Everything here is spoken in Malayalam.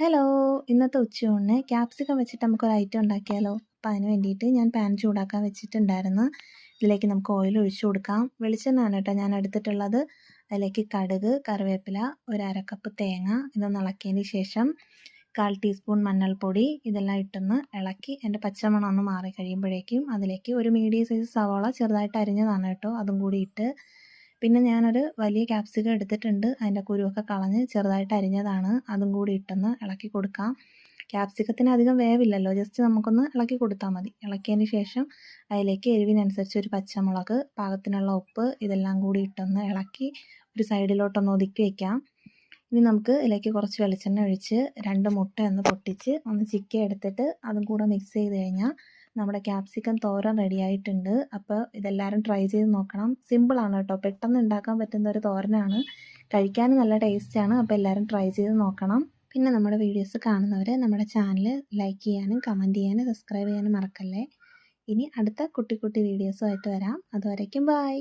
ഹലോ ഇന്നത്തെ ഉച്ചയൂണിന് ക്യാപ്സിക്കം വെച്ചിട്ട് നമുക്കൊരു ഐറ്റം ഉണ്ടാക്കിയാലോ? അപ്പോൾ അതിന് വേണ്ടിയിട്ട് ഞാൻ പാൻ ചൂടാക്കാൻ വെച്ചിട്ടുണ്ടായിരുന്നു. ഇതിലേക്ക് നമുക്ക് ഓയിൽ ഒഴിച്ചു കൊടുക്കാം. വെളിച്ചെണ്ണയാണ് കേട്ടോ ഞാൻ എടുത്തിട്ടുള്ളത്. അതിലേക്ക് കടുക് കറിവേപ്പില ഒരു അരക്കപ്പ് തേങ്ങ ഇതൊന്ന് ഇളക്കിയതിന് ശേഷം കാൽ ടീസ്പൂൺ മഞ്ഞൾപ്പൊടി ഇതെല്ലാം ഇട്ടൊന്ന് ഇളക്കി എന്റെ പച്ചമണം ഒന്ന് മാറി കഴിയുമ്പോഴേക്കും അതിലേക്ക് ഒരു മീഡിയം സൈസ് സവോള ചെറുതായിട്ട് അരിഞ്ഞതാണ് കേട്ടോ. അതും കൂടി ഇട്ട് പിന്നെ ഞാനൊരു വലിയ ക്യാപ്സിക്കം എടുത്തിട്ടുണ്ട്. അതിന്റെ കുരുവൊക്കെ കളഞ്ഞ് ചെറുതായിട്ട് അരിഞ്ഞതാണ്. അതും കൂടി ഇട്ടൊന്ന് ഇളക്കി കൊടുക്കാം. ക്യാപ്സിക്കത്തിന് അധികം വേവില്ലല്ലോ. ജസ്റ്റ് നമുക്കൊന്ന് ഇളക്കി കൊടുത്താൽ മതി. ഇളക്കിയതിന് ശേഷം അതിലേക്ക് എരിവിനനുസരിച്ച് ഒരു പച്ചമുളക് പാകത്തിനുള്ള ഉപ്പ് ഇതെല്ലാം കൂടി ഇട്ടൊന്ന് ഇളക്കി ഒരു സൈഡിലോട്ടൊന്ന് ഒതുക്കി വയ്ക്കാം ഇനി നമുക്ക് ഇതിലേക്ക് കുറച്ച് വെളിച്ചെണ്ണ ഒഴിച്ച് രണ്ട് മുട്ട ഒന്ന് പൊട്ടിച്ച് ഒന്ന് ചിക്കി എടുത്തിട്ട് അതും കൂടെ മിക്സ് ചെയ്ത് കഴിഞ്ഞാൽ നമ്മുടെ ക്യാപ്സിക്കം തോരൻ റെഡി ആയിട്ടുണ്ട്. അപ്പോൾ ഇതെല്ലാവരും ട്രൈ ചെയ്ത് നോക്കണം. സിമ്പിളാണ് കേട്ടോ. പെട്ടെന്ന് ഉണ്ടാക്കാൻ പറ്റുന്ന ഒരു തോരനാണ്. കഴിക്കാനും നല്ല ടേസ്റ്റാണ് അപ്പോൾ എല്ലാവരും ട്രൈ ചെയ്ത് നോക്കണം. പിന്നെ നമ്മുടെ വീഡിയോസ് കാണുന്നവർ നമ്മുടെ ചാനൽ ലൈക്ക് ചെയ്യാനും കമന്റ് ചെയ്യാനും സബ്സ്ക്രൈബ് ചെയ്യാനും മറക്കല്ലേ. ഇനി അടുത്ത കുട്ടി കുട്ടി വീഡിയോസുമായിട്ട് വരാം. അതുവരയ്ക്കും ബായ്